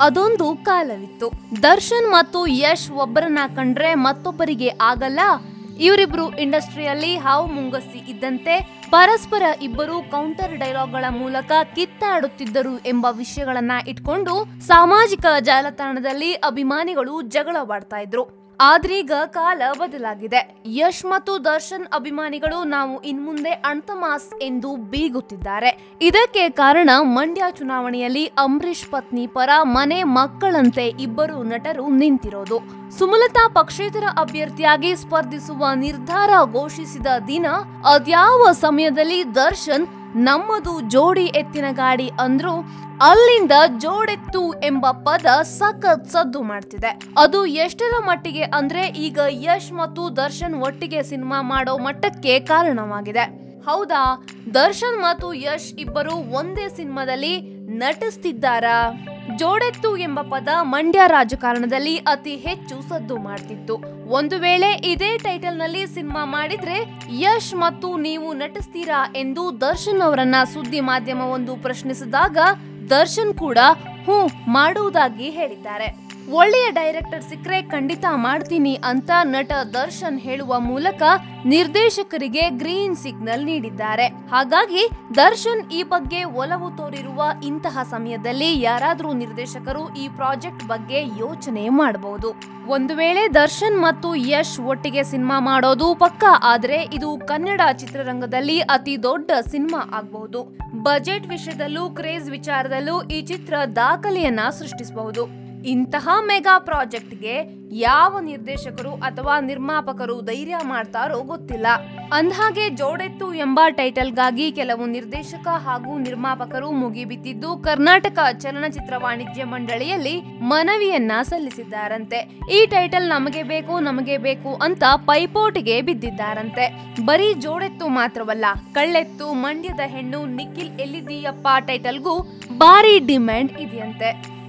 ಅದೊಂದು ಕಾಲವಿತ್ತು. ದರ್ಶನ್ ಮತ್ತು ಯಶ್ ಒಬ್ಬರನ್ನ ಕಂಡ್ರೆ ಮತ್ತೊಬ್ಬರಿಗೆ ಆಗಲ್ಲ. ಇವರಿಬ್ರು ಇಂಡಸ್ಟ್ರಿಯಲ್ಲಿ ಹಾವು ಮುಂಗಸಿ ಇದ್ದಂತೆ ಪರಸ್ಪರ ಇಬ್ಬರು ಕೌಂಟರ್ ಡೈಲಾಗ್ಗಳ ಮೂಲಕ ಕಿತ್ತಾಡುತ್ತಿದ್ದರು ಎಂಬ ವಿಷಯಗಳನ್ನ ಇಟ್ಕೊಂಡು ಸಾಮಾಜಿಕ ಜಾಲತಾಣದಲ್ಲಿ ಅಭಿಮಾನಿಗಳು ಜಗಳವಾಡ್ತಾ ಇದ್ರು. ಆದ್ರೀಗ ಕಾಲ ಬದಲಾಗಿದೆ. ಯಶ್ ಮತ್ತು ದರ್ಶನ್ ಅಭಿಮಾನಿಗಳು ನಾವು ಇನ್ಮುಂದೆ ಅಣ್ತಮಾಸ್ ಎಂದು ಬೀಗುತ್ತಿದ್ದಾರೆ. ಇದಕ್ಕೆ ಕಾರಣ ಮಂಡ್ಯ ಚುನಾವಣೆಯಲ್ಲಿ ಅಂಬರೀಷ್ ಪತ್ನಿ ಪರ ಮನೆ ಮಕ್ಕಳಂತೆ ಇಬ್ಬರು ನಟರು ನಿಂತಿರೋದು. ಸುಮಲತಾ ಪಕ್ಷೇತರ ಅಭ್ಯರ್ಥಿಯಾಗಿ ಸ್ಪರ್ಧಿಸುವ ನಿರ್ಧಾರ ಘೋಷಿಸಿದ ದಿನ ಅದ್ಯಾವ ಸಮಯದಲ್ಲಿ ದರ್ಶನ್ ನಮ್ಮದು ಜೋಡಿ ಎತ್ತಿನ ಗಾಡಿ ಅಂದ್ರು ಅಲ್ಲಿಂದ ಜೋಡೆತ್ತು ಎಂಬ ಪದ ಸಖತ್ ಸದ್ದು ಮಾಡ್ತಿದೆ. ಅದು ಎಷ್ಟರ ಮಟ್ಟಿಗೆ ಅಂದ್ರೆ ಈಗ ಯಶ್ ಮತ್ತು ದರ್ಶನ್ ಒಟ್ಟಿಗೆ ಸಿನಿಮಾ ಮಾಡೋ ಮಟ್ಟಕ್ಕೆ ಕಾರಣವಾಗಿದೆ. ಹೌದಾ? ದರ್ಶನ್ ಮತ್ತು ಯಶ್ ಇಬ್ಬರು ಒಂದೇ ಸಿನಿಮಾದಲ್ಲಿ ನಟಿಸ್ತಿದ್ದಾರಾ? ಜೋಡೆತ್ತು ಎಂಬ ಪದ ಮಂಡ್ಯ ರಾಜಕಾರಣದಲ್ಲಿ ಅತಿ ಹೆಚ್ಚು ಸದ್ದು ಮಾಡ್ತಿತ್ತು. ಒಂದು ವೇಳೆ ಇದೇ ಟೈಟಲ್ನಲ್ಲಿ ಸಿನಿಮಾ ಮಾಡಿದ್ರೆ ಯಶ್ ಮತ್ತು ನೀವು ನಟಿಸ್ತೀರಾ ಎಂದು ದರ್ಶನ್ ಅವರನ್ನ ಸುದ್ದಿ ಮಾಧ್ಯಮವೊಂದು ಪ್ರಶ್ನಿಸಿದಾಗ ದರ್ಶನ್ ಕೂಡ ಹ್ಞೂ ಮಾಡುವುದಾಗಿ ಹೇಳಿದ್ದಾರೆ. ಒಳ್ಳೆಯ ಡೈರೆಕ್ಟರ್ ಸಿಕ್ಕರೆ ಖಂಡಿತ ಮಾಡ್ತೀನಿ ಅಂತ ನಟ ದರ್ಶನ್ ಹೇಳುವ ಮೂಲಕ ನಿರ್ದೇಶಕರಿಗೆ ಗ್ರೀನ್ ಸಿಗ್ನಲ್ ನೀಡಿದ್ದಾರೆ. ಹಾಗಾಗಿ ದರ್ಶನ್ ಈ ಬಗ್ಗೆ ಒಲವು ತೋರಿರುವ ಇಂತಹ ಸಮಯದಲ್ಲಿ ಯಾರಾದರೂ ನಿರ್ದೇಶಕರು ಈ ಪ್ರಾಜೆಕ್ಟ್ ಬಗ್ಗೆ ಯೋಚನೆ ಮಾಡಬಹುದು ಒಂದು ವೇಳೆ ದರ್ಶನ್ ಮತ್ತು ಯಶ್ ಒಟ್ಟಿಗೆ ಸಿನಿಮಾ ಮಾಡೋದು ಪಕ್ಕ, ಆದರೆ ಇದು ಕನ್ನಡ ಚಿತ್ರರಂಗದಲ್ಲಿ ಅತಿ ದೊಡ್ಡ ಸಿನಿಮಾ ಆಗಬಹುದು. ಬಜೆಟ್ ವಿಷಯದಲ್ಲೂ ಕ್ರೇಜ್ ವಿಚಾರದಲ್ಲೂ ಈ ಚಿತ್ರ ದಾಖಲೆಯನ್ನ ಸೃಷ್ಟಿಸಬಹುದು. ಇಂತಹ ಮೆಗಾ ಪ್ರಾಜೆಕ್ಟ್ಗೆ ಯಾವ ನಿರ್ದೇಶಕರು ಅಥವಾ ನಿರ್ಮಾಪಕರು ಧೈರ್ಯ ಮಾಡ್ತಾರೋ ಗೊತ್ತಿಲ್ಲ. ಅಂದ್ಹಾಗೆ ಜೋಡೆತ್ತು ಎಂಬ ಟೈಟಲ್ಗಾಗಿ ಕೆಲವು ನಿರ್ದೇಶಕ ಹಾಗೂ ನಿರ್ಮಾಪಕರು ಮುಗಿಬಿದ್ದಿದ್ದು ಕರ್ನಾಟಕ ಚಲನಚಿತ್ರ ವಾಣಿಜ್ಯ ಮಂಡಳಿಯಲ್ಲಿ ಮನವಿಯನ್ನ ಸಲ್ಲಿಸಿದ್ದಾರಂತೆ. ಈ ಟೈಟಲ್ ನಮಗೆ ಬೇಕು ನಮಗೆ ಬೇಕು ಅಂತ ಪೈಪೋಟಿಗೆ ಬಿದ್ದಿದ್ದಾರಂತೆ. ಬರೀ ಜೋಡೆತ್ತು ಮಾತ್ರವಲ್ಲ, ಕಳ್ಳೆತ್ತು, ಮಂಡ್ಯದ ಹೆಣ್ಣು, ನಿಖಿಲ್ ಎಲ್ಲಿದ್ದೀಯಪ್ಪ ಟೈಟಲ್ಗೂ ಭಾರಿ ಡಿಮ್ಯಾಂಡ್ ಇದೆಯಂತೆ.